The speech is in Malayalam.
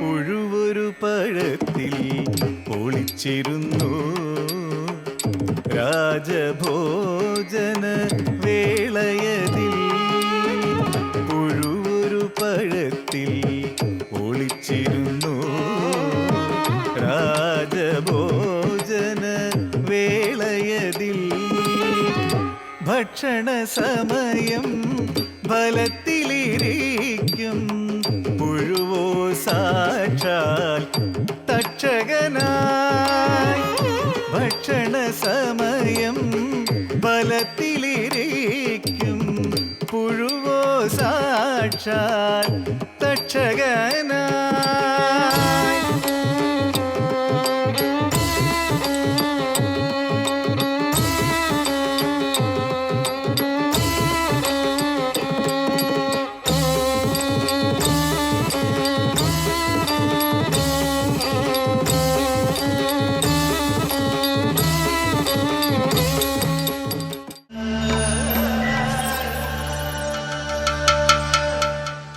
പുഴുവൊരു പഴത്തിൽ ഒളിച്ചിരുന്നു രാജഭോജന വേളയതിൽ പുഴുവൊരു പഴത്തിൽ ഒളിച്ചിരുന്നു രാജഭോജന വേളയതിൽ ഭക്ഷണ സമയം ഫലത്തിലിരിക്കും. പുഴുവോ സാക്ഷാൽ തക്ഷകനായി ഭക്ഷണ സമയം ബലത്തിലിരിക്കും. പുഴുവോ സാക്ഷാൽ